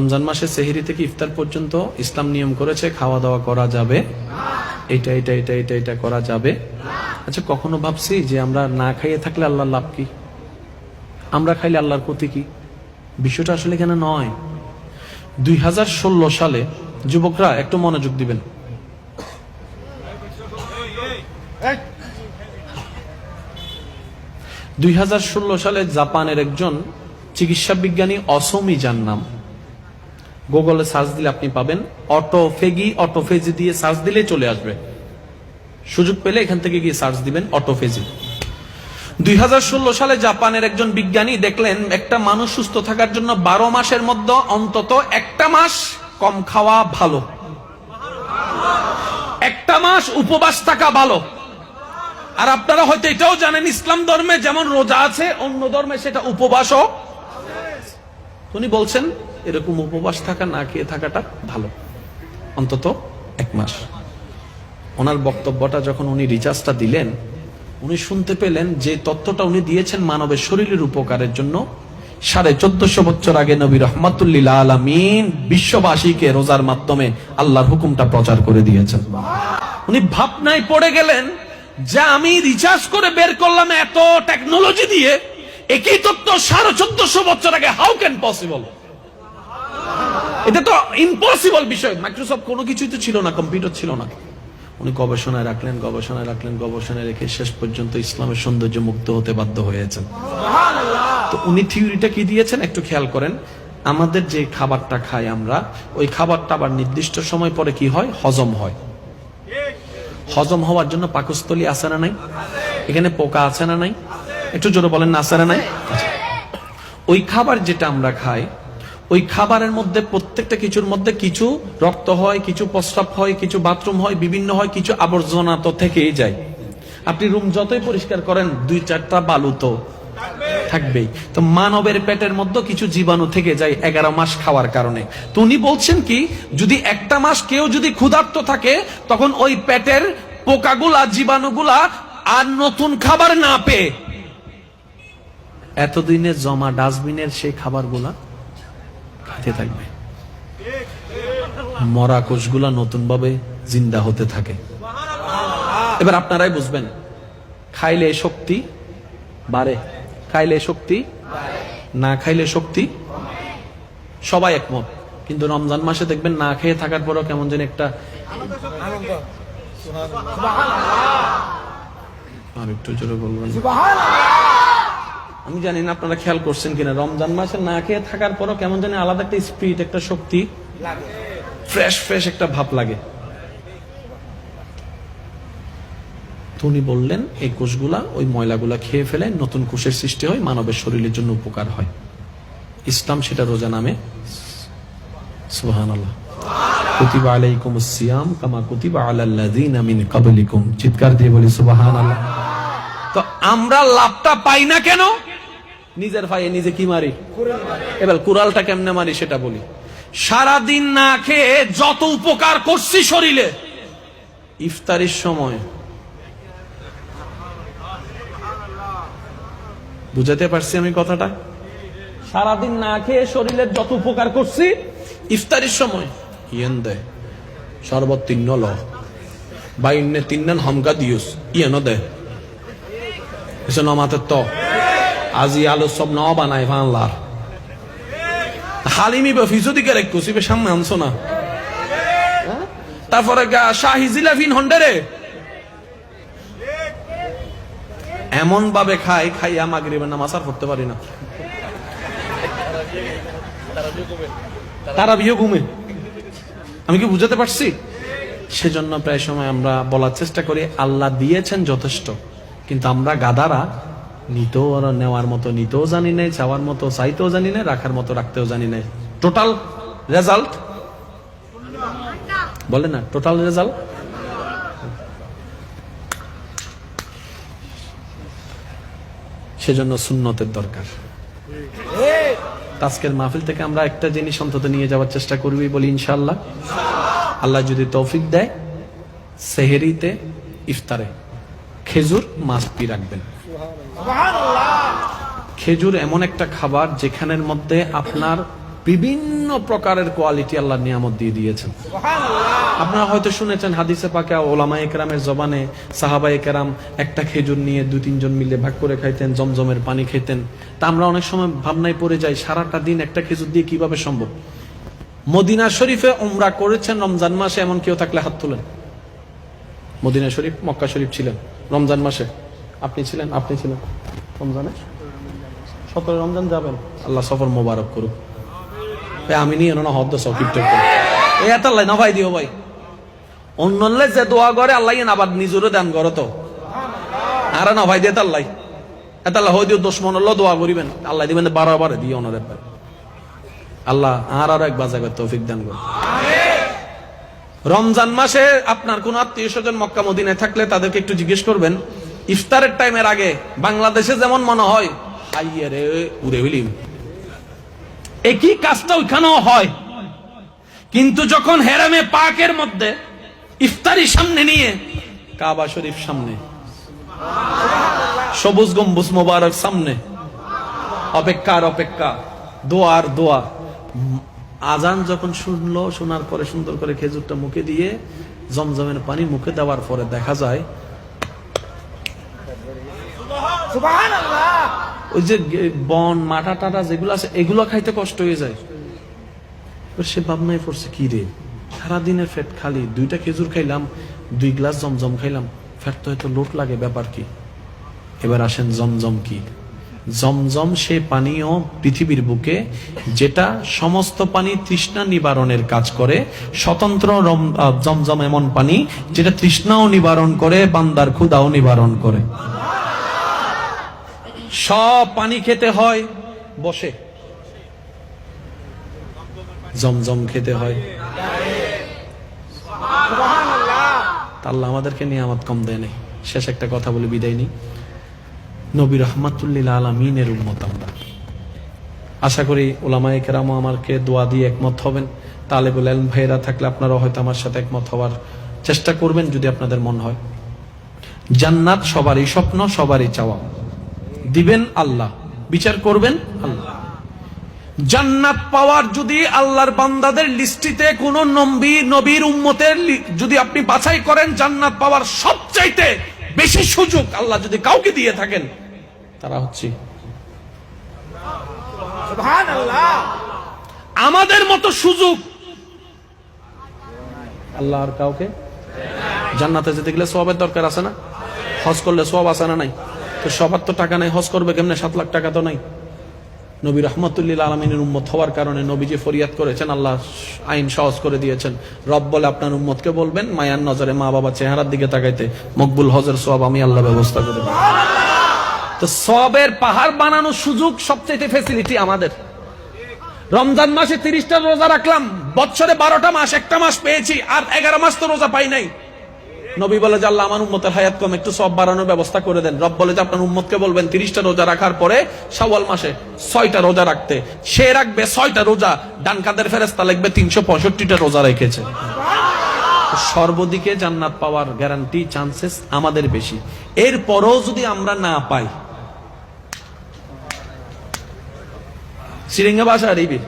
রমজান মাসে সেহেরি থেকে ইফতার পর্যন্ত ইসলাম নিয়ম করেছে খাওয়া দাওয়া করা যাবে। এটা এটা এটা এটা এটা করা যাবে। আচ্ছা কখনো ভাবছি যে আমরা না খাইয়ে থাকলে আল্লাহর লাভ কি? আমরা খাইলে আল্লাহর ক্ষতি কি? বিষয়টা আসলে এখানে নয়। দুই সালে যুবকরা একটু মনোযোগ দিবেন। দুই হাজার ষোলো সালে জাপানের একজন চিকিৎসা বিজ্ঞানী অসমি যার নাম গুগলে সার্চ দিলে আপনি পাবেন অটোফেগি অটোফেজি দিয়ে সার্চ দিলে চলে আসবে। সুযোগ পেলে এখান থেকে গিয়ে সার্চ দিবেন অটোফেজি দুই হাজার ষোলো সালে জাপানের একজন বিজ্ঞানী দেখলেন, একটা মানুষ সুস্থ থাকার জন্য বারো মাসের মধ্যে অন্তত একটা মাস কম খাওয়া ভালো। একটা মাস উপবাস থাকা ভালো। আর আপনারা হয়তো এটাও জানেন, ইসলাম ধর্মে যেমন রোজা আছে, অন্য ধর্মে সেটা উপবাসও। উনি বলছেন এরকম উপবাস থাকা, না খেয়ে থাকাটা ভালো। অন্তত এক মাস। ওনার বক্তব্যটা যখন উনি রিচার্জটা দিলেন, উনি শুনতে পেলেন যে তথ্যটা উনি দিয়েছেন মানবের শরীরের উপকারের জন্য, সাড়ে চোদ্দশো বছর আগে নবী রহমাতুল্লিল আলমিন বিশ্ববাসীকে রোজার মাধ্যমে আল্লাহর হুকুমটা প্রচার করে দিয়েছেন। উনি ভাবনায় পড়ে গেলেন যে আমি রিচার্জ করে বের করলাম এত টেকনোলজি দিয়ে, একই তথ্য সাড়ে চোদ্দশো বছর আগে হাউ ক্যান পসিবল? এটা তো ইম্পসিবল বিষয়। মাইক্রোসফট কোনো কিছুই তো ছিল না কম্পিউটার ছিল না। উনি গবেষণায় রাখলেন গবেষণায় রাখলেন গবেষণায় রেখে শেষ পর্যন্ত ইসলামের সৌন্দর্য মুক্ত হতে বাধ্য হয়েছেন। তো উনি থিওরিটা কি দিয়েছেন? একটু খেয়াল করেন। আমাদের যে খাবারটা খাই আমরা ওই খাবারটা আবার নির্দিষ্ট সময় পরে কি হয়? হজম হয়। হজম হওয়ার জন্য পাকস্থলী আছে না নাই? এখানে পোকা আছে না নাই? একটু জোরে বলেন না আছে না নাই? আচ্ছা। ওই খাবার যেটা আমরা খাই ওই খাবারের মধ্যে প্রত্যেকটা কিছুর মধ্যে কিছু রক্ত হয়, কিছু প্রস্রাব হয়, কিছু বাথরুম হয়, বিভিন্ন হয়, কিছু আবর্জনা তো থেকেই যায়। আপনি রুম যতই পরিষ্কার করেন, দুই চারটা বালু তো থাকবেই। তো মানবের পেটের মধ্যে কিছু জীবাণু থেকে যায় এগারো মাস খাওয়ার কারণে। তো উনি বলছেন কি, যদি একটা মাস কেউ যদি ক্ষুধার্ত থাকে, তখন ওই পেটের পোকাগুলা, জীবাণুগুলা আর নতুন খাবার না পেয়ে। এতদিনে জমা ডাস্টবিনের সেই খাবারগুলা খাইতে থাকবে। মরা কোষগুলা নতুন ভাবে জিন্দা হতে থাকে। এবার আপনারাই বুঝবেন খাইলে শক্তি বাড়ে খাইলে শক্তি না খাইলে শক্তি সবাই একমত। কিন্তু রমজান মাসে দেখবেন না খেয়ে থাকার পরও কেমন যেন একটা আর একটু জোরে বলবেন। আমি জানি না আপনারা খেয়াল করছেন কিনা, রমজান মাসে না খেয়ে থাকার পরও কেমন জানি আলাদা একটা স্পিরিট একটা শক্তি। ফ্রেশ ফ্রেশ একটা ভাব লাগে। উনি বললেন, এই কোষগুলা, ওই ময়লাগুলা খেয়ে ফেলে নতুন কোষের সৃষ্টি হয়, মানবের শরীরের জন্য উপকার হয়। ইসলাম সেটা রোজা নামে। চিৎকার দিয়ে বলি সুবহান আল্লাহ তো আমরা লাভটা পাই না কেন? নিজের ভাইয়ে নিজে কি মারি? এবার কুরালটা কেমনে মারি সেটা বলি। সারাদিন না খেয়ে যত উপকার করছি শরীরে, ইফতারির সময়। বুঝাতে পারছি আমি কথাটা? সারাদিন না খেয়ে শরীরের যত উপকার করছি, ইফতারির সময়। ইয়েন দেয় তিন্ন ল। বাইনে তিন্নান হমকা দিউস ইয়েন দেয় এসে নমাতে তো। আজি আলু সব ন বানায় ফানলার হালিমি বা ফিসো দিকে রেখো সিবে সামনে আনছো না। তারপরে শাহি জিলাফিন হন্ডারে এমন ভাবে খাই খাইয়া মাগরিবের নামাজ আর পড়তে পারি না। তারা বিয়ে ঘুমে। আমি কি বুঝাতে পারছি? সেজন্য প্রায় সময় আমরা বলার চেষ্টা করি, আল্লাহ দিয়েছেন যথেষ্ট, কিন্তু আমরা গাদারা নিতেও নেওয়ার মতো, নিতেও জানি নাই, চাওয়ার মতো, চাইতেও জানি না রাখার মতো, রাখতেও জানি নাই। টোটাল রেজাল্ট বলে না টোটাল রেজাল্ট সেজন্য সুন্নতের দরকার। আজকের মাহফিল থেকে আমরা একটা জিনিস অন্তত নিয়ে যাওয়ার চেষ্টা করবি বলি ইনশাল্লাহ আল্লাহ যদি তৌফিক দেয়, সেহেরিতে, ইফতারে, খেজুর, মাছ পি রাখবেন। খেজুর এমন একটা খাবার যেখানের মধ্যে আপনার বিভিন্ন প্রকারের কোয়ালিটি আল্লাহ নিয়ামত দিয়ে দিয়েছেন। আপনারা হয়তো শুনেছেন হাদিসে পাকে ওলামা একরামের জবানে সাহাবা একরাম একটা খেজুর নিয়ে দু তিনজন মিলে ভাগ করে খাইতেন জমজমের পানি খেতেন তা আমরা অনেক সময় ভাবনায় পড়ে যাই সারাটা দিন একটা খেজুর দিয়ে কীভাবে সম্ভব? মদিনা শরীফে উমরা করেছেন রমজান মাসে এমন কেউ থাকলে হাত তুলেন। মদিনা শরীফ মক্কা শরীফ ছিলেন রমজান মাসে। আপনি ছিলেন আপনি ছিলেন। রমজানে? সতেরো রমজান যাবেন। আল্লাহ সফর মোবারক করুক। আমি নিয়ে না হদ্দ সব করে। এই এত আল্লাহ না ভাই, দিও ভাই। অন্যলে যে দোয়া করে, আল্লাহ ইন আবার নিজেরও দান করো তো। আর না ভাই দিয়ে আল্লাহ এত আল্লাহ দিও দোষ মনল্ল দোয়া করিবেন। আল্লাহ দিবেন বারো বারে দিয়ে ওনাদের ভাই। আল্লাহ আর আর এক বাজাবে তৌফিক দান করুন রমজান মাসে আপনার কোন আত্মীয় স্বজন মক্কা মদিনায় থাকলে তাদেরকে একটু জিজ্ঞেস করবেন ইফতারের টাইমের আগে বাংলাদেশে যেমন মনে হয় একই কাজটা ওইখানেও হয়। কিন্তু যখন হেরামে পাকের মধ্যে ইফতারি সামনে নিয়ে, কাবা শরীফ সামনে, সবুজ গম্বুজ মোবারক সামনে অপেক্ষার অপেক্ষা দোয়ার দোয়া, আজান যখন শুনলো, শোনার পরে সুন্দর করে খেজুরটা মুখে দিয়ে, জমজমের পানি মুখে দেওয়ার পরে দেখা যায় ওই যে বন মাটা টাটা যেগুলো আছে, এগুলো খাইতে কষ্ট হয়ে যায়। সে ভাবনায় পড়ছে, কি রে? সারাদিনের ফ্যাট খালি, দুইটা খেজুর খাইলাম, দুই গ্লাস জমজম খাইলাম, ফ্যাট তো হয়তো লোট লাগে, ব্যাপার কি? এবার আসেন জমজম কি? জমজম সে পানীয় পৃথিবীর বুকে, যেটা সমস্ত পানি তৃষ্ণা নিবারণের কাজ করে, স্বতন্ত্র জমজম এমন পানি, যেটা তৃষ্ণাও নিবারণ করে, বান্দার ক্ষুদাও নিবারণ করে। সব পানি খেতে হয়, বসে। জমজম খেতে হয়। আল্লাহ আমাদেরকে নিয়ামত কম দেয় নাই। শেষ একটা কথা বলে বিদায় নিই। নবী রহমাতুল্লিল আলমিনের উম্মত আমরা। আশা করি ওলামায়ে কেরামও আমাকে দোয়া দিয়ে একমত হবেন। তালেবুল এলম ভাইয়েরা থাকলে আপনারা হয়তো আমার সাথে একমত হওয়ার চেষ্টা করবেন যদি আপনাদের মন হয়। জান্নাত সবারই স্বপ্ন, সবারই চাওয়া। দিবেন আল্লাহ। বিচার করবেন আল্লাহ। জান্নাত পাওয়ার যদি আল্লাহর বান্দাদের লিস্টিতে কোন নবী নবীর উম্মতের যদি আপনি বাছাই করেন জান্নাত পাওয়ার সবচাইতে বেশি সুযোগ আল্লাহ যদি কাউকে দিয়ে থাকেন তারা হচ্ছে আমাদের মতো সুযোগ আল্লাহ আর কাউকে? জান্নাতে যেতে গেলে সবের দরকার আছে না? হজ করলে সব আছে না নাই? তো সবার তো টাকা নাই, হজ করবে কেমনে? সাত লাখ টাকা তো নাই। নবী রহমতুল্লিল আলমিনের উম্মত হওয়ার কারণে নবীজি ফরিয়াদ করেছেন, আল্লাহ আইন সহজ করে দিয়েছেন। রব বলে আপনার উম্মতকে বলবেন, মায়ার নজরে মা বাবা চেহারার দিকে তাকাইতে মকবুল হজের সব আমি আল্লাহ ব্যবস্থা করে দেব। তো সবের পাহাড় বানানোর সুযোগ সবচেয়ে ফেসিলিটি আমাদের। রমজান মাসে তিরিশটা রোজা রাখলাম বছরে বারোটা মাস, একটা মাস পেয়েছি, আর এগারো মাস তো রোজা পাই নাই। নবী বলে যে, আল্লাহ আমার উম্মতের হায়াত কম, একটু সব বাড়ানোর ব্যবস্থা করে দেন। রব বলে যে, আপনার উম্মতকে বলবেন, তিরিশটা রোজা রাখার পরে শাওয়াল মাসে ছয়টা রোজা রাখতে। সে রাখবে ছয়টা রোজা, ডান কাদের ফেরেস্তা লিখবে তিনশো পঁয়ষট্টিটা রোজা রেখেছে। সর্বদিকে জান্নাত পাওয়ার গ্যারান্টি চান্সেস আমাদের বেশি। এর এরপরও যদি আমরা না পাই, সিরিঙ্গা বাসা রিবি।